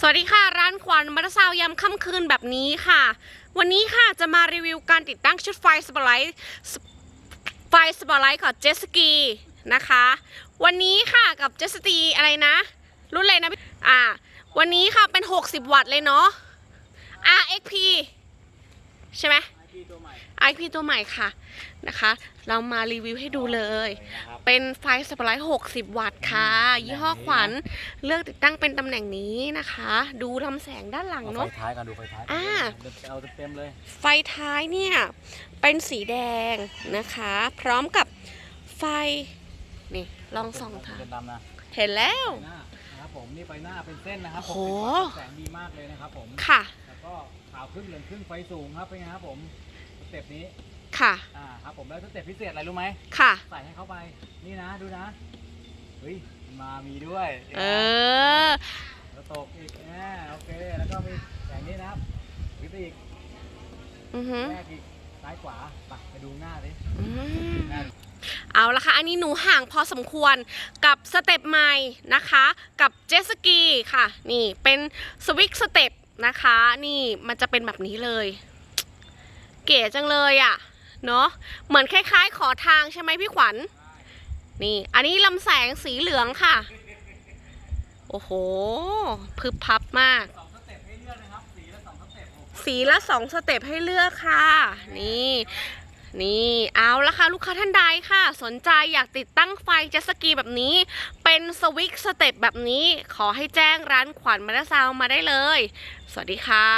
สวัสดีค่ะ ร้านขวัญมัตซาวยามค่ำคืนแบบนี้ค่ะ วันนี้ค่ะจะมารีวิวการติดตั้งชุดไฟสปอร์ไลท์ไฟสปอร์ไลท์ของเจสกีนะคะ วันนี้ค่ะกับเจสตีอะไรนะ รุ่นอะไรนะอ่า วันนี้ค่ะเป็น 60 วัตต์เลยเนาะ RXP ใช่ไหม IP ตัวใหม่ค่ะนะคะ เรามารีวิวให้ดูเลย เป็นไฟสปอร์ไลท์60 วัตต์ค่ะ ยี่ห้อขวัญเลือกติดตั้งเป็นตำแหน่งนี้นะคะ ดูลำแสงด้านหลังเอาไฟเนาะท้ายกันดูไฟท้ายอ่าเอาเต็มๆเลย ไฟท้ายเนี่ย เป็นสีแดงนะคะ พร้อมกับไฟ นี่ลองส่องทางเป็นดำนะเห็นแล้วไฟหน้านะครับผมนี่ไฟหน้าเป็นเส้นนะครับโอ้โห60แสงดีมากเลยนะครับผม ค่ะแล้วก็ขาวครึ่งเหลืองครึ่งไฟสูงครับเป็นไงครับผมสเต็ปนี้ค่ะอ่าครับผมแล้วสเต็ปพิเศษอะไรรู้ไหมค่ะ ใส่ให้เข้าไปนี่นะดูนะเฮ้ยมามีด้วยเออ แล้วตกอีกอ่าโอเคแล้วก็มีแสงนี้นะครับวิปอีกอือหือแรกอีกซ้ายขวาไปไปดูหน้าดิ อืมหน้า เอาละค่ะ อันนี้หนูห่างพอสมควรกับสเต็ปใหม่นะคะ กับเจสกีค่ะ นี่เป็นสวิกสเต็ปนะคะ นี่มันจะเป็นแบบนี้เลย เก๋จังเลยอะ่ะ เนาะเหมือนคล้ายๆ ขอทางใช่ไหมพี่ขวัญ นี่ อันนี้ลำแสงสีเหลืองค่ะ โอ้โห พึบพับมาก สีละสองสเตปให้เลือกนะครับสีละสองสเตปสีละสองสเต็ปให้เลือกค่ะ นี่ นี่เอาละค่ะ ลูกค้าท่านใดค่ะ สนใจอยากติดตั้งไฟเจสกีแบบนี้ เป็นสวิกสเต็ปแบบนี้ ขอให้แจ้งร้านขวัญมาดาซาวมาได้เลย สวัสดีค่ะ